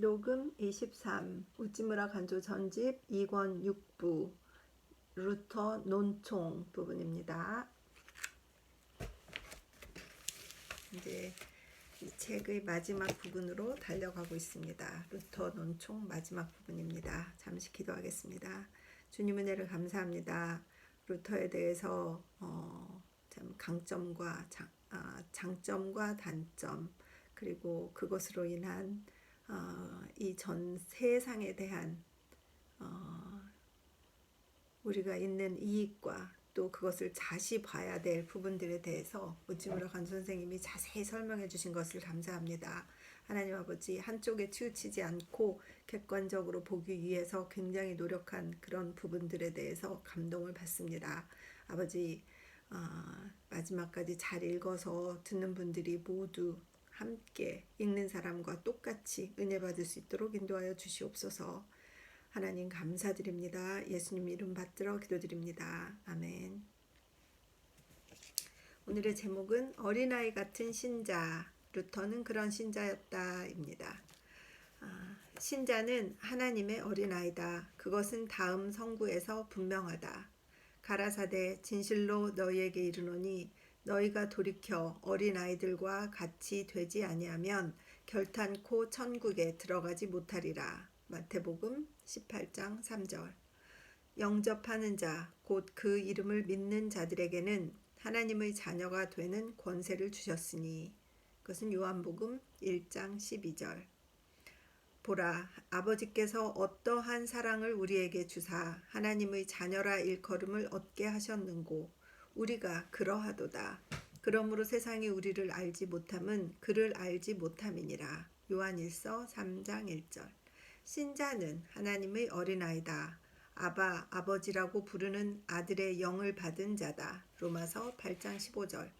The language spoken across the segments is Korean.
녹음 23 우찌무라 간조 전집 2권 6부 루터 논총 부분입니다. 이제 이 책의 마지막 부분으로 달려가고 있습니다. 루터 논총 마지막 부분입니다. 잠시 기도하겠습니다. 주님 은혜를 감사합니다. 루터에 대해서 어, 참 강점과 장, 아, 장점과 단점 그리고 그것으로 인한 어, 이전 세상에 대한 어, 우리가 있는 이익과 또 그것을 자시 봐야 될 부분들에 대해서 우찌무라 간 선생님이 자세히 설명해 주신 것을 감사합니다. 하나님 아버지 한쪽에 치우치지 않고 객관적으로 보기 위해서 굉장히 노력한 그런 부분들에 대해서 감동을 받습니다. 아버지 어, 마지막까지 잘 읽어서 듣는 분들이 모두 함께 읽는 사람과 똑같이 은혜 받을 수 있도록 인도하여 주시옵소서. 하나님 감사드립니다. 예수님 이름 받들어 기도드립니다. 아멘. 오늘의 제목은 어린아이 같은 신자. 루터는 그런 신자였다입니다. 아, 신자는 하나님의 어린아이다. 그것은 다음 성구에서 분명하다. 가라사대 진실로 너희에게 이르노니 너희가 돌이켜 어린 아이들과 같이 되지 아니하면 결탄코 천국에 들어가지 못하리라. 마태복음 18장 3절. 영접하는 자, 곧 그 이름을 믿는 자들에게는 하나님의 자녀가 되는 권세를 주셨으니 그것은 요한복음 1장 12절. 보라, 아버지께서 어떠한 사랑을 우리에게 주사 하나님의 자녀라 일컬음을 얻게 하셨는고 우리가 그러하도다. 그러므로 세상이 우리를 알지 못함은 그를 알지 못함이니라. 요한일서 3장 1절. 신자는 하나님의 어린아이다. 아바 아버지라고 부르는 아들의 영을 받은 자다. 로마서 8장 15절.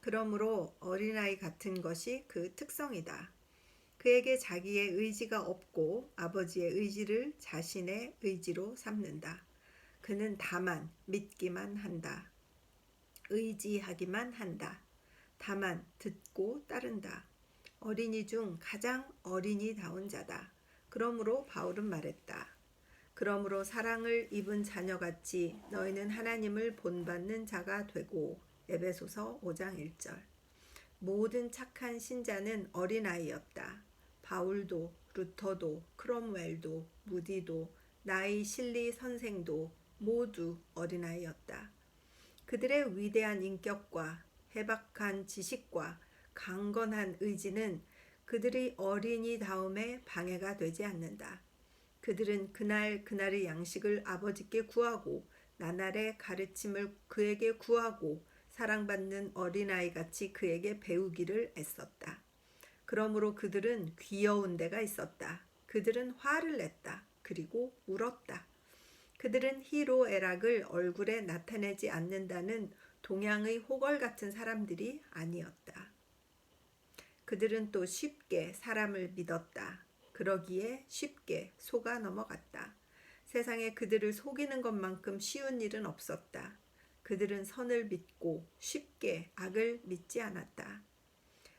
그러므로 어린아이 같은 것이 그 특성이다. 그에게 자기의 의지가 없고 아버지의 의지를 자신의 의지로 삼는다. 그는 다만 믿기만 한다. 의지하기만 한다. 다만 듣고 따른다. 어린이 중 가장 어린이다운 자다. 그러므로 바울은 말했다. 그러므로 사랑을 입은 자녀같이 너희는 하나님을 본받는 자가 되고 에베소서 5장 1절. 모든 착한 신자는 어린아이였다. 바울도 루터도 크롬웰도 무디도 나이 실리 선생도 모두 어린아이였다. 그들의 위대한 인격과 해박한 지식과 강건한 의지는 그들이 어린이 다음에 방해가 되지 않는다. 그들은 그날 그날의 양식을 아버지께 구하고 나날의 가르침을 그에게 구하고 사랑받는 어린아이 같이 그에게 배우기를 애썼다. 그러므로 그들은 귀여운 데가 있었다. 그들은 화를 냈다. 그리고 울었다. 그들은 희로애락을 얼굴에 나타내지 않는다는 동양의 호걸 같은 사람들이 아니었다. 그들은 또 쉽게 사람을 믿었다. 그러기에 쉽게 속아 넘어갔다. 세상에 그들을 속이는 것만큼 쉬운 일은 없었다. 그들은 선을 믿고 쉽게 악을 믿지 않았다.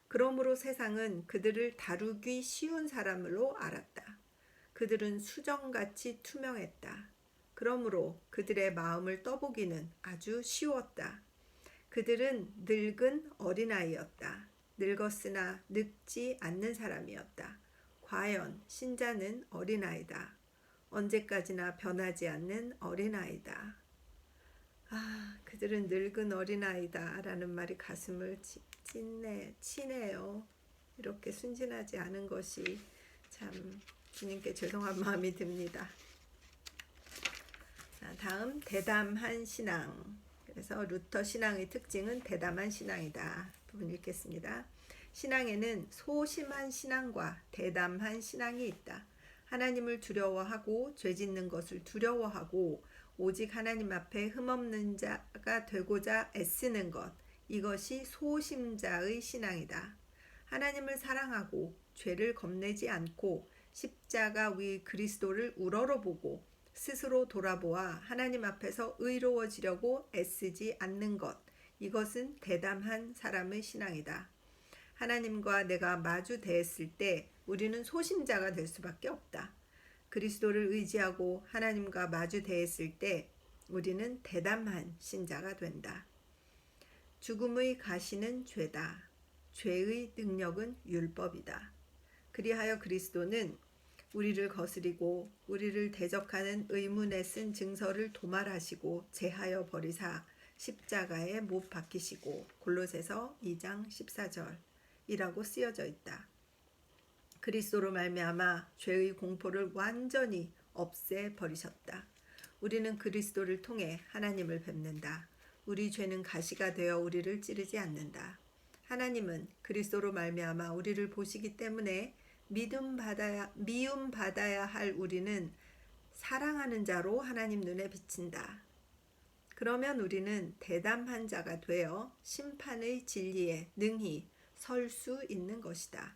그러므로 세상은 그들을 다루기 쉬운 사람으로 알았다. 그들은 수정같이 투명했다. 그러므로 그들의 마음을 떠보기는 아주 쉬웠다. 그들은 늙은 어린아이였다. 늙었으나 늙지 않는 사람이었다. 과연 신자는 어린아이다. 언제까지나 변하지 않는 어린아이다. 아, 그들은 늙은 어린아이다. 라는 말이 가슴을 찢네, 치네요. 이렇게 순진하지 않은 것이 참 주님께 죄송한 마음이 듭니다. 자, 다음 대담한 신앙. 그래서 루터 신앙의 특징은 대담한 신앙이다. 부분 읽겠습니다. 신앙에는 소심한 신앙과 대담한 신앙이 있다. 하나님을 두려워하고 죄 짓는 것을 두려워하고 오직 하나님 앞에 흠없는 자가 되고자 애쓰는 것. 이것이 소심자의 신앙이다. 하나님을 사랑하고 죄를 겁내지 않고 십자가 위 그리스도를 우러러보고 스스로 돌아보아 하나님 앞에서 의로워지려고 애쓰지 않는 것. 이것은 대담한 사람의 신앙이다. 하나님과 내가 마주 대했을 때 우리는 소심자가 될 수밖에 없다. 그리스도를 의지하고 하나님과 마주 대했을 때 우리는 대담한 신자가 된다. 죽음의 가시는 죄다. 죄의 능력은 율법이다. 그리하여 그리스도는 우리를 거스리고 우리를 대적하는 의문에 쓴 증서를 도말하시고 제하여 버리사 십자가에 못 박히시고 골로새서 2장 14절이라고 쓰여져 있다. 그리스도로 말미암아 죄의 공포를 완전히 없애 버리셨다. 우리는 그리스도를 통해 하나님을 뵙는다. 우리 죄는 가시가 되어 우리를 찌르지 않는다. 하나님은 그리스도로 말미암아 우리를 보시기 때문에 믿음 받아야 미움 받아야 할 우리는 사랑하는 자로 하나님 눈에 비친다. 그러면 우리는 대담한 자가 되어 심판의 진리에 능히 설 수 있는 것이다.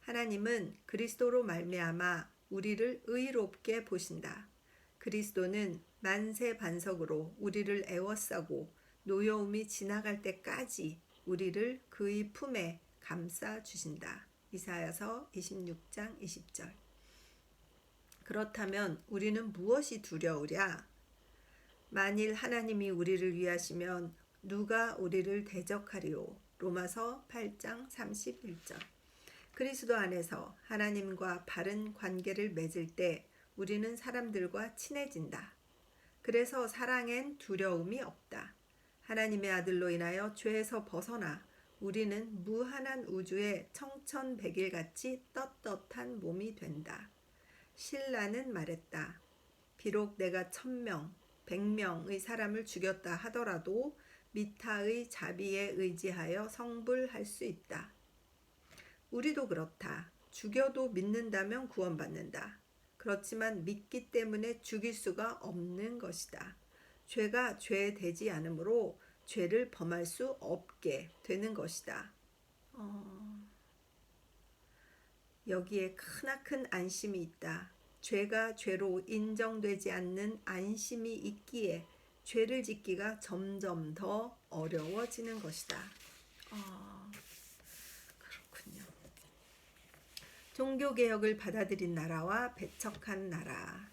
하나님은 그리스도로 말미암아 우리를 의롭게 보신다. 그리스도는 만세 반석으로 우리를 애워싸고 노여움이 지나갈 때까지 우리를 그의 품에 감싸 주신다. 이사야서 26장 20절. 그렇다면 우리는 무엇이 두려우랴? 만일 하나님이 우리를 위하시면 누가 우리를 대적하리요? 로마서 8장 31절. 그리스도 안에서 하나님과 바른 관계를 맺을 때 우리는 사람들과 친해진다. 그래서 사랑엔 두려움이 없다. 하나님의 아들로 인하여 죄에서 벗어나 우리는 무한한 우주의 청천백일 같이 떳떳한 몸이 된다. 신라는 말했다. 비록 내가 천명, 백명의 사람을 죽였다 하더라도 미타의 자비에 의지하여 성불할 수 있다. 우리도 그렇다. 죽여도 믿는다면 구원받는다. 그렇지만 믿기 때문에 죽일 수가 없는 것이다. 죄가 죄 되지 않으므로 죄를 범할 수 없게 되는 것이다. 어... 여기에 크나큰 안심이 있다. 죄가 죄로 인정되지 않는 안심이 있기에 죄를 짓기가 점점 더 어려워지는 것이다. 어... 그렇군요. 종교개혁을 받아들인 나라와 배척한 나라.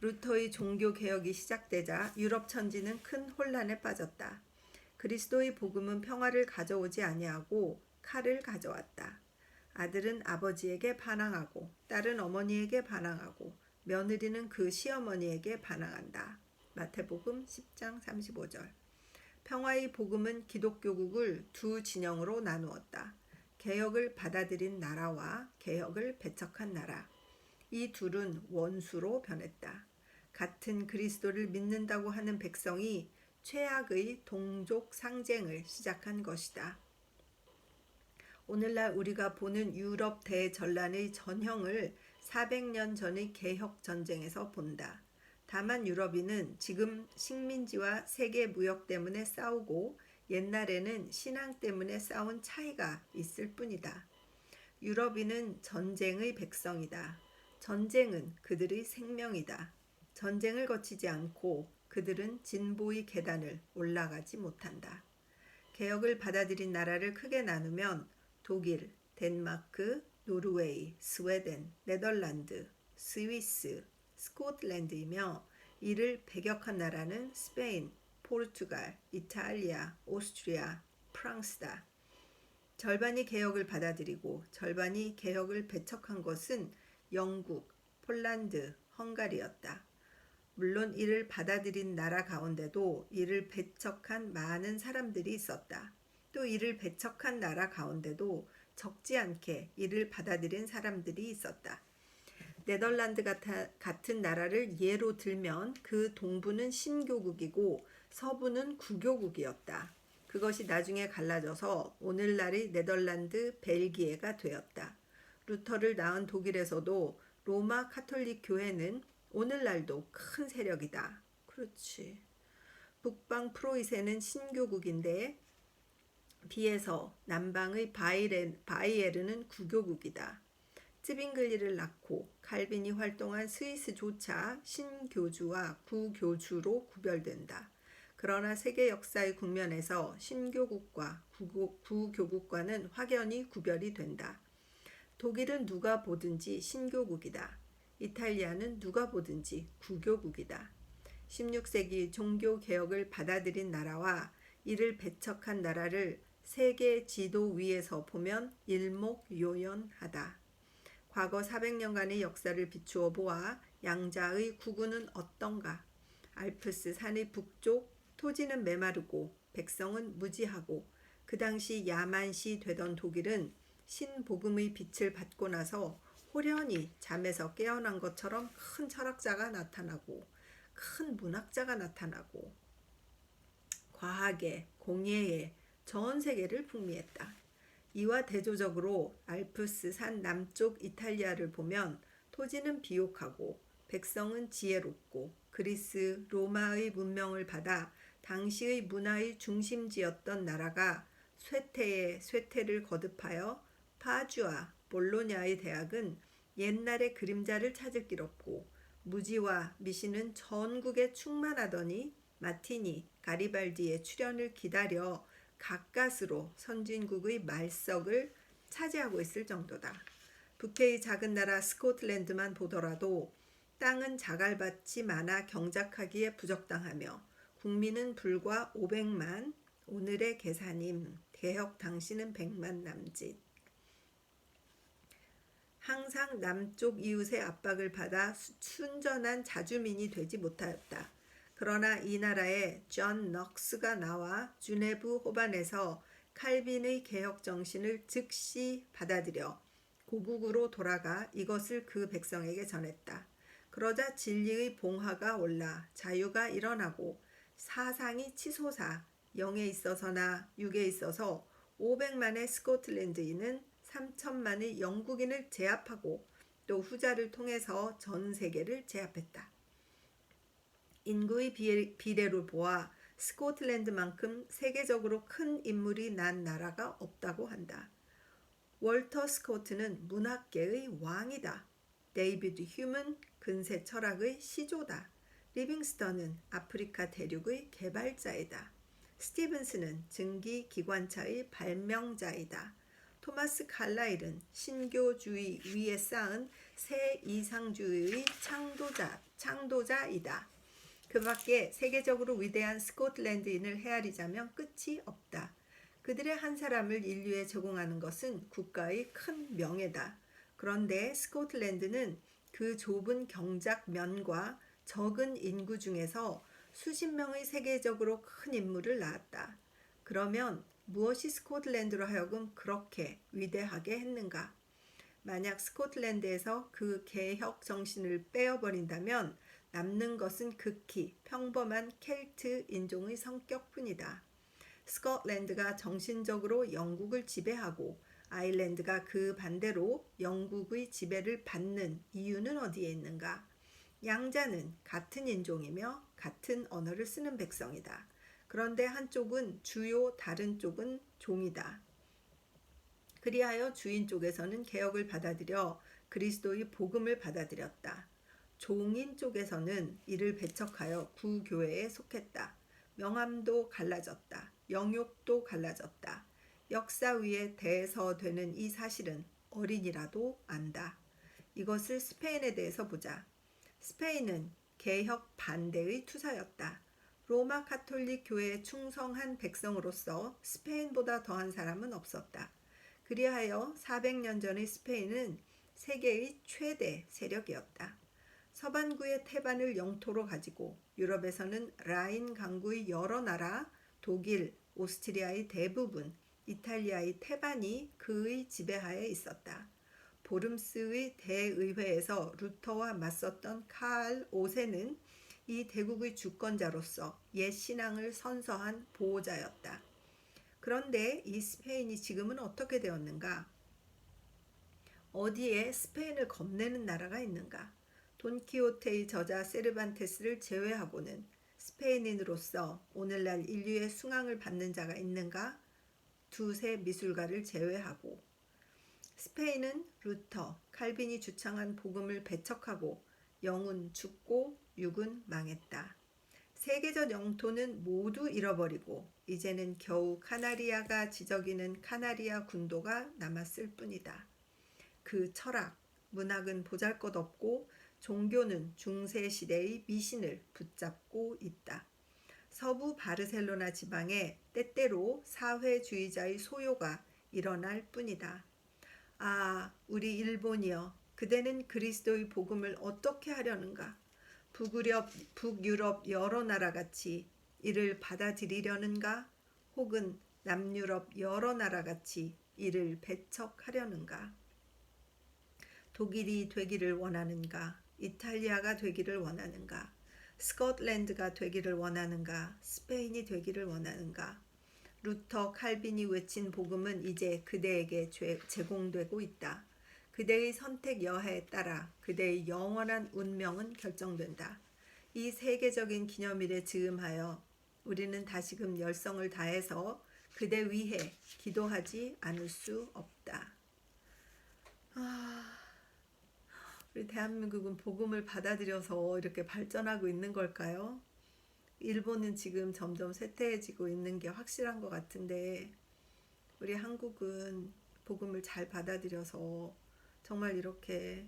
루터의 종교개혁이 시작되자 유럽 천지는 큰 혼란에 빠졌다. 그리스도의 복음은 평화를 가져오지 아니하고 칼을 가져왔다. 아들은 아버지에게 반항하고 딸은 어머니에게 반항하고 며느리는 그 시어머니에게 반항한다. 마태복음 10장 35절. 평화의 복음은 기독교국을 두 진영으로 나누었다. 개혁을 받아들인 나라와 개혁을 배척한 나라. 이 둘은 원수로 변했다. 같은 그리스도를 믿는다고 하는 백성이 최악의 동족 상쟁을 시작한 것이다. 오늘날 우리가 보는 유럽 대전란의 전형을 400년 전의 개혁 전쟁에서 본다. 다만 유럽인은 지금 식민지와 세계 무역 때문에 싸우고 옛날에는 신앙 때문에 싸운 차이가 있을 뿐이다. 유럽인은 전쟁의 백성이다. 전쟁은 그들의 생명이다. 전쟁을 거치지 않고 그들은 진보의 계단을 올라가지 못한다. 개혁을 받아들인 나라를 크게 나누면 독일, 덴마크, 노르웨이, 스웨덴, 네덜란드, 스위스, 스코틀랜드이며 이를 배격한 나라는 스페인, 포르투갈, 이탈리아, 오스트리아, 프랑스다. 절반이 개혁을 받아들이고 절반이 개혁을 배척한 것은 영국, 폴란드, 헝가리였다. 물론 이를 받아들인 나라 가운데도 이를 배척한 많은 사람들이 있었다. 또 이를 배척한 나라 가운데도 적지 않게 이를 받아들인 사람들이 있었다. 네덜란드 같은 나라를 예로 들면 그 동부는 신교국이고 서부는 구교국이었다. 그것이 나중에 갈라져서 오늘날의 네덜란드, 벨기에가 되었다. 루터를 낳은 독일에서도 로마 카톨릭 교회는 오늘날도 큰 세력이다. 그렇지. 북방 프로이센은 신교국인데 비해서 남방의 바이레, 바이에르는 구교국이다. 쯔빙글리를 낳고 칼빈이 활동한 스위스조차 신교주와 구교주로 구별된다. 그러나 세계 역사의 국면에서 신교국과 구교국과는 확연히 구별이 된다. 독일은 누가 보든지 신교국이다. 이탈리아는 누가 보든지 구교국이다. 16세기 종교 개혁을 받아들인 나라와 이를 배척한 나라를 세계 지도 위에서 보면 일목요연하다. 과거 400년간의 역사를 비추어 보아 양자의 구구는 어떤가? 알프스 산의 북쪽 토지는 메마르고 백성은 무지하고 그 당시 야만시 되던 독일은 신복음의 빛을 받고 나서 호련히 잠에서 깨어난 것처럼 큰 철학자가 나타나고 큰 문학자가 나타나고 과학에 공예에 전 세계를 풍미했다. 이와 대조적으로 알프스 산 남쪽 이탈리아를 보면 토지는 비옥하고 백성은 지혜롭고 그리스 로마의 문명을 받아 당시의 문화의 중심지였던 나라가 쇠퇴에 쇠퇴를 거듭하여 파주와 볼로냐의 대학은 옛날의 그림자를 찾을 길 없고 무지와 미신은 전국에 충만하더니 마티니, 가리발디의 출현을 기다려 가까스로 선진국의 말석을 차지하고 있을 정도다. 북해의 작은 나라 스코틀랜드만 보더라도 땅은 자갈밭이 많아 경작하기에 부적당하며 국민은 불과 500만, 오늘의 계산임, 개혁 당시는 100만 남짓. 항상 남쪽 이웃의 압박을 받아 수- 순전한 자주민이 되지 못하였다. 그러나 이 나라에 존 넉스가 나와 주네브 호반에서 칼빈의 개혁 정신을 즉시 받아들여 고국으로 돌아가 이것을 그 백성에게 전했다. 그러자 진리의 봉화가 올라 자유가 일어나고 사상이 치솟아 영에 있어서나 육에 있어서 500만의 스코틀랜드인은 3천만의 영국인을 제압하고 또 후자를 통해서 전 세계를 제압했다. 인구의 비- 비례로 보아 스코틀랜드만큼 세계적으로 큰 인물이 난 나라가 없다고 한다. 월터 스코트는 문학계의 왕이다. 데이비드 휴먼 근세 철학의 시조다. 리빙스턴은 아프리카 대륙의 개발자이다. 스티븐스는 증기 기관차의 발명자이다. 토마스 칼라일은 신교주의 위에 쌓은 새 이상주의의 창도자, 창도자이다. 그 밖에 세계적으로 위대한 스코틀랜드인을 헤아리자면 끝이 없다. 그들의 한 사람을 인류에 제공하는 것은 국가의 큰 명예다. 그런데 스코틀랜드는 그 좁은 경작면과 적은 인구 중에서 수십 명의 세계적으로 큰 인물을 낳았다. 그러면 무엇이 스코틀랜드로 하여금 그렇게 위대하게 했는가? 만약 스코틀랜드에서 그 개혁 정신을 빼어버린다면 남는 것은 극히 평범한 켈트 인종의 성격뿐이다. 스코틀랜드가 정신적으로 영국을 지배하고 아일랜드가 그 반대로 영국의 지배를 받는 이유는 어디에 있는가? 양자는 같은 인종이며 같은 언어를 쓰는 백성이다. 그런데 한쪽은 주요, 다른 쪽은 종이다. 그리하여 주인 쪽에서는 개혁을 받아들여 그리스도의 복음을 받아들였다. 종인 쪽에서는 이를 배척하여 구교회에 속했다. 명함도 갈라졌다. 영욕도 갈라졌다. 역사 위에 대서되는 이 사실은 어린이라도 안다. 이것을 스페인에 대해서 보자. 스페인은 개혁 반대의 투사였다. 로마 카톨릭 교회에 충성한 백성으로서 스페인보다 더한 사람은 없었다. 그리하여 400년 전의 스페인은 세계의 최대 세력이었다. 서반구의 태반을 영토로 가지고 유럽에서는 라인 강구의 여러 나라, 독일, 오스트리아의 대부분, 이탈리아의 태반이 그의 지배하에 있었다. 보름스의 대의회에서 루터와 맞섰던 칼 오세는 이 대국의 주권자로서 옛 신앙을 선서한 보호자였다. 그런데 이 스페인이 지금은 어떻게 되었는가? 어디에 스페인을 겁내는 나라가 있는가? 돈키호테의 저자 세르반테스를 제외하고는 스페인인으로서 오늘날 인류의 숭앙을 받는 자가 있는가? 두세 미술가를 제외하고 스페인은 루터, 칼빈이 주창한 복음을 배척하고 영은 죽고 육은 망했다. 세계적 영토는 모두 잃어버리고 이제는 겨우 카나리아가 지저귀는 카나리아 군도가 남았을 뿐이다. 그그 철학, 문학은 보잘것없고 종교는 중세 시대의 미신을 붙잡고 있다. 서부 바르셀로나 지방에 때때로 사회주의자의 소요가 일어날 뿐이다. 아, 우리 일본이여, 그대는 그리스도의 복음을 어떻게 하려는가? 북유럽, 북유럽 여러 나라 같이 이를 받아들이려는가? 혹은 남유럽 여러 나라 같이 이를 배척하려는가? 독일이 되기를 원하는가? 이탈리아가 되기를 원하는가? 스코틀랜드가 되기를 원하는가? 스페인이 되기를 원하는가? 루터 칼빈이 외친 복음은 이제 그대에게 죄- 제공되고 있다. 그대의 선택 여하에 따라 그대의 영원한 운명은 결정된다. 이 세계적인 기념일에 즈음하여 우리는 다시금 열성을 다해서 그대 위해 기도하지 않을 수 없다. 아, 우리 대한민국은 복음을 받아들여서 이렇게 발전하고 있는 걸까요? 일본은 지금 점점 쇠퇴해지고 있는 게 확실한 것 같은데 우리 한국은 복음을 잘 받아들여서 정말 이렇게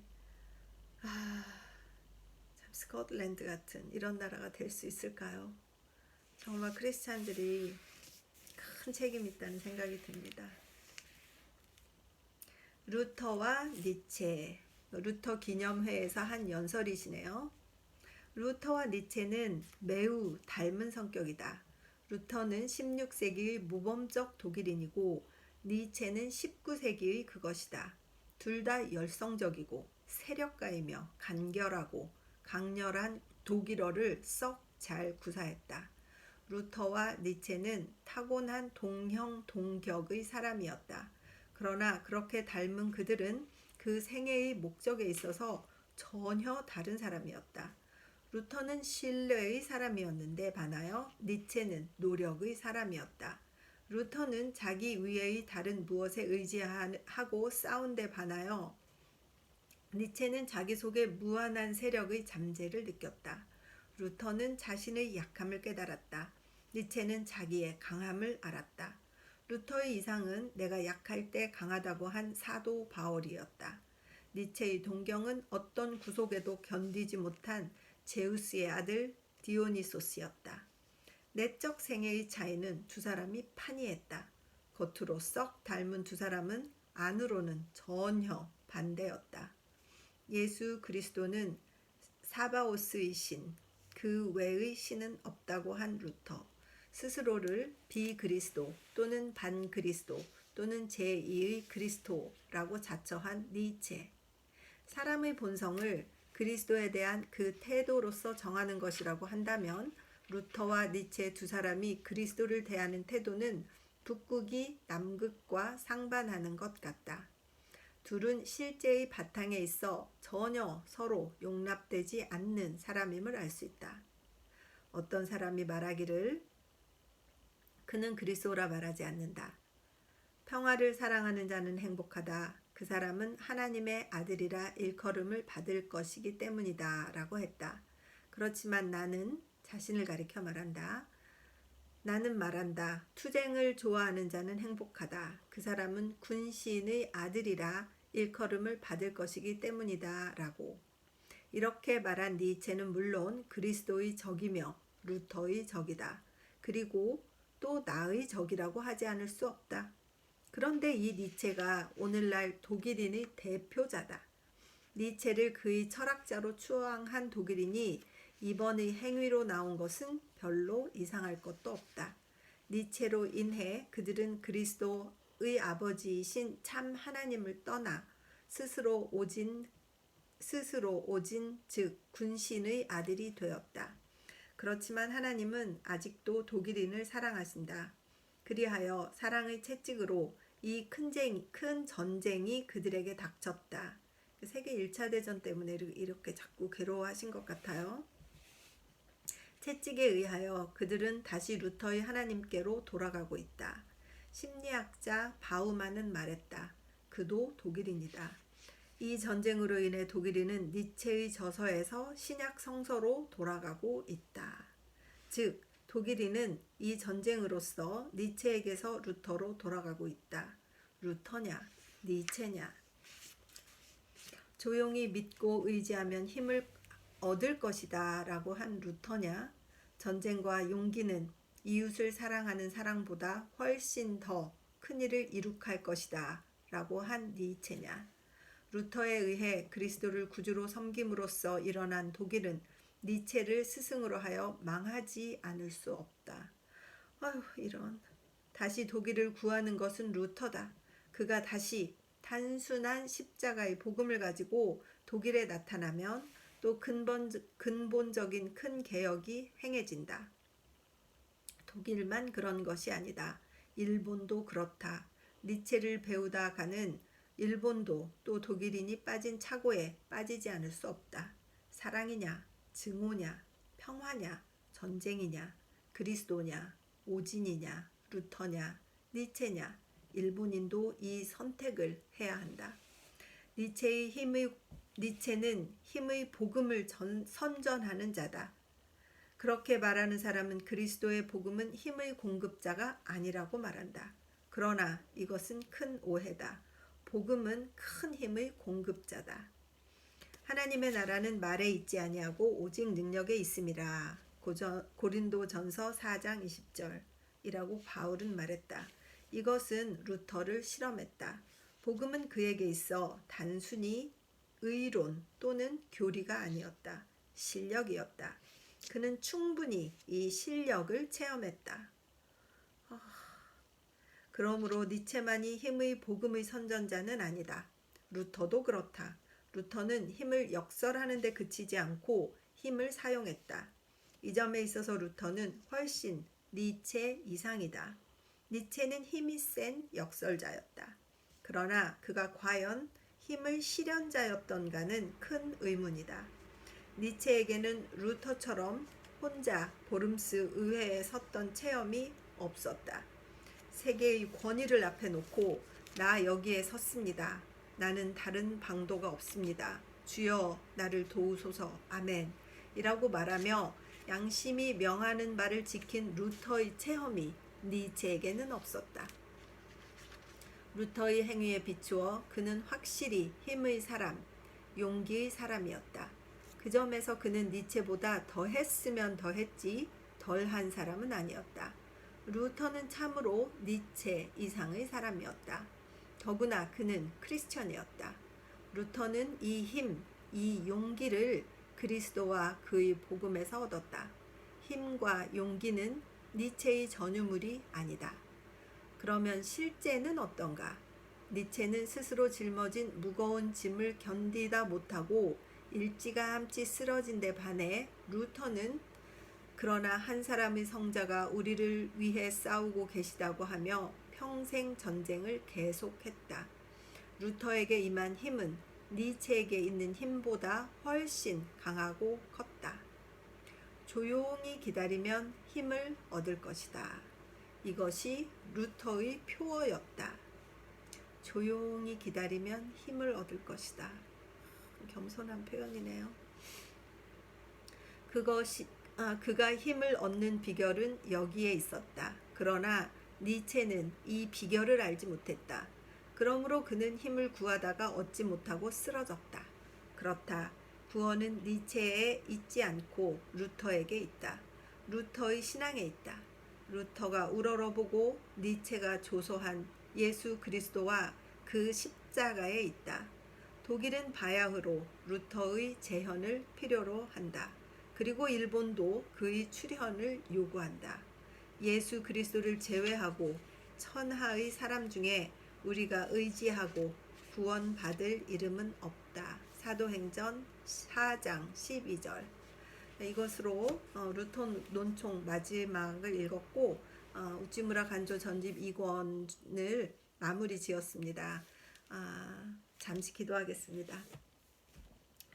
아, 참 스코틀랜드 같은 이런 나라가 될 수 있을까요? 정말 크리스찬들이 큰 책임이 있다는 생각이 듭니다. 루터와 니체 루터 기념회에서 한 연설이시네요. 루터와 니체는 매우 닮은 성격이다. 루터는 16세기의 모범적 독일인이고 니체는 19세기의 그것이다. 둘 다 열성적이고 세력가이며 간결하고 강렬한 독일어를 썩 잘 구사했다. 루터와 니체는 타고난 동형 동격의 사람이었다. 그러나 그렇게 닮은 그들은 그 생애의 목적에 있어서 전혀 다른 사람이었다. 루터는 신뢰의 사람이었는데 반하여 니체는 노력의 사람이었다. 루터는 자기 위의 다른 무엇에 의지하고 싸운 데 반하여 니체는 자기 속에 무한한 세력의 잠재를 느꼈다. 루터는 자신의 약함을 깨달았다. 니체는 자기의 강함을 알았다. 루터의 이상은 내가 약할 때 강하다고 한 사도 바울이었다. 니체의 동경은 어떤 구속에도 견디지 못한 제우스의 아들 디오니소스였다. 내적 생애의 차이는 두 사람이 판이했다. 겉으로 썩 닮은 두 사람은 안으로는 전혀 반대였다. 예수 그리스도는 사바오스의 신, 그 외의 신은 없다고 한 루터. 스스로를 비그리스도 또는 반그리스도 또는 제2의 그리스도라고 자처한 니체. 사람의 본성을 그리스도에 대한 그 태도로서 정하는 것이라고 한다면 루터와 니체 두 사람이 그리스도를 대하는 태도는 북극이 남극과 상반하는 것 같다. 둘은 실제의 바탕에 있어 전혀 서로 용납되지 않는 사람임을 알 수 있다. 어떤 사람이 말하기를 그는 그리스도라 말하지 않는다. 평화를 사랑하는 자는 행복하다. 그 사람은 하나님의 아들이라 일컬음을 받을 것이기 때문이다. 라고 했다. 그렇지만 나는 자신을 가리켜 말한다. 나는 말한다. 투쟁을 좋아하는 자는 행복하다. 그 사람은 군신의 아들이라 일컬음을 받을 것이기 때문이다. 라고. 이렇게 말한 니체는 물론 그리스도의 적이며 루터의 적이다. 그리고 또 나의 적이라고 하지 않을 수 없다. 그런데 이 니체가 오늘날 독일인의 대표자다. 니체를 그의 철학자로 추앙한 독일인이 이번의 행위로 나온 것은 별로 이상할 것도 없다. 니체로 인해 그들은 그리스도의 아버지이신 참 하나님을 떠나 스스로 오진 스스로 오진 즉 군신의 아들이 되었다. 그렇지만 하나님은 아직도 독일인을 사랑하신다. 그리하여 사랑의 채찍으로 이큰큰 전쟁이 그들에게 닥쳤다. 세계 1차 대전 때문에 이렇게 자꾸 괴로워하신 것 같아요. 채찍에 의하여 그들은 다시 루터의 하나님께로 돌아가고 있다. 심리학자 바우만은 말했다. 그도 독일인이다. 이 전쟁으로 인해 독일인은 니체의 저서에서 신약 성서로 돌아가고 있다. 즉, 독일인은 이 전쟁으로서 니체에게서 루터로 돌아가고 있다. 루터냐, 니체냐. 조용히 믿고 의지하면 힘을 얻을 것이다 라고 한 루터냐 전쟁과 용기는 이웃을 사랑하는 사랑보다 훨씬 더 큰 일을 이룩할 것이다 라고 한 니체냐 루터에 의해 그리스도를 구주로 섬김으로써 일어난 독일은 니체를 스승으로 하여 망하지 않을 수 없다. 아휴 이런 다시 독일을 구하는 것은 루터다. 그가 다시 단순한 십자가의 복음을 가지고 독일에 나타나면 또 근본, 근본적인 큰 개혁이 행해진다. 독일만 그런 것이 아니다. 일본도 그렇다. 니체를 배우다 가는 일본도 또 독일인이 빠진 차고에 빠지지 않을 수 없다. 사랑이냐, 증오냐, 평화냐, 전쟁이냐, 그리스도냐, 오진이냐, 루터냐, 니체냐, 일본인도 이 선택을 해야 한다. 니체의 힘의 니체는 힘의 복음을 전, 선전하는 자다. 그렇게 말하는 사람은 그리스도의 복음은 힘의 공급자가 아니라고 말한다. 그러나 이것은 큰 오해다. 복음은 큰 힘의 공급자다. 하나님의 나라는 말에 있지 아니하고 오직 능력에 있음이라. 고린도전서 4장 20절이라고 바울은 말했다. 이것은 루터를 실험했다. 복음은 그에게 있어 단순히 의론 또는 교리가 아니었다. 실력이었다. 그는 충분히 이 실력을 체험했다. 아, 그러므로 니체만이 힘의 복음의 선전자는 아니다. 루터도 그렇다. 루터는 힘을 역설하는 데 그치지 않고 힘을 사용했다. 이 점에 있어서 루터는 훨씬 니체 이상이다. 니체는 힘이 센 역설자였다. 그러나 그가 과연 힘을 실현자였던가는 큰 의문이다. 니체에게는 루터처럼 혼자 보름스 의회에 섰던 체험이 없었다. 세계의 권위를 앞에 놓고 나 여기에 섰습니다. 나는 다른 방도가 없습니다. 주여 나를 도우소서. 아멘. 이라고 말하며 양심이 명하는 바를 지킨 루터의 체험이 니체에게는 없었다. 루터의 행위에 비추어 그는 확실히 힘의 사람, 용기의 사람이었다. 그 점에서 그는 니체보다 더 했으면 더 했지 덜 한 사람은 아니었다. 루터는 참으로 니체 이상의 사람이었다. 더구나 그는 크리스천이었다. 루터는 이 힘, 이 용기를 그리스도와 그의 복음에서 얻었다. 힘과 용기는 니체의 전유물이 아니다. 그러면 실제는 어떤가? 니체는 스스로 짊어진 무거운 짐을 견디다 못하고 일찌감치 쓰러진 데 반해 루터는 그러나 한 사람의 성자가 우리를 위해 싸우고 계시다고 하며 평생 전쟁을 계속했다. 루터에게 임한 힘은 니체에게 있는 힘보다 훨씬 강하고 컸다. 조용히 기다리면 힘을 얻을 것이다. 이것이 루터의 표어였다. 조용히 기다리면 힘을 얻을 것이다. 겸손한 표현이네요. 그것이 아, 그가 힘을 얻는 비결은 여기에 있었다. 그러나 니체는 이 비결을 알지 못했다. 그러므로 그는 힘을 구하다가 얻지 못하고 쓰러졌다. 그렇다. 구원은 니체에 있지 않고 루터에게 있다. 루터의 신앙에 있다. 루터가 우러러보고 니체가 조소한 예수 그리스도와 그 십자가에 있다. 독일은 바야흐로 루터의 재현을 필요로 한다. 그리고 일본도 그의 출현을 요구한다. 예수 그리스도를 제외하고 천하의 사람 중에 우리가 의지하고 구원받을 이름은 없다. 사도행전 4장 12절. 이것으로 어, 루터 논총 마지막을 읽었고 어, 우찌무라 간조 전집 2권을 마무리 지었습니다. 아, 잠시 기도하겠습니다.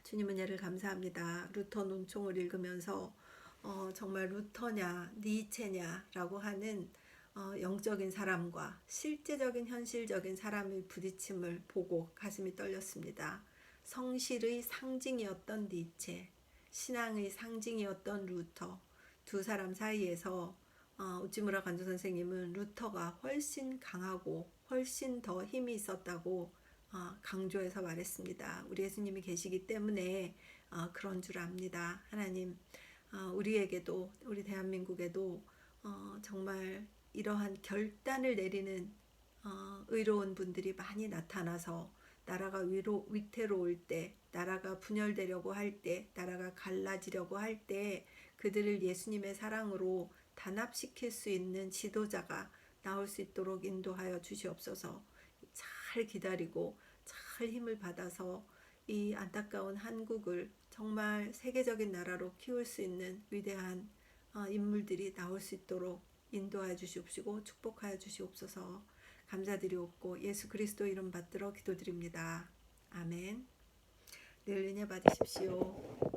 주님 은혜를 감사합니다. 루터 논총을 읽으면서 어, 정말 루터냐 니체냐라고 하는 어, 영적인 사람과 실제적인 현실적인 사람의 부딪힘을 보고 가슴이 떨렸습니다. 성실의 상징이었던 니체, 신앙의 상징이었던 루터 두 사람 사이에서 어, 우찌무라 간조 선생님은 루터가 훨씬 강하고 훨씬 더 힘이 있었다고 어, 강조해서 말했습니다. 우리 예수님이 계시기 때문에 어, 그런 줄 압니다. 하나님 어, 우리에게도 우리 대한민국에도 어, 정말 이러한 결단을 내리는 어, 의로운 분들이 많이 나타나서 나라가 위로 위태로울 때, 나라가 분열되려고 할 때, 나라가 갈라지려고 할 때 그들을 예수님의 사랑으로 단합시킬 수 있는 지도자가 나올 수 있도록 인도하여 주시옵소서. 잘 기다리고 잘 힘을 받아서 이 안타까운 한국을 정말 세계적인 나라로 키울 수 있는 위대한 어, 인물들이 나올 수 있도록 인도하여 주시옵시고 축복하여 주시옵소서. 감사드리옵고 예수 그리스도 이름 받들어 기도드립니다. 아멘. 늘 은혜 받으십시오.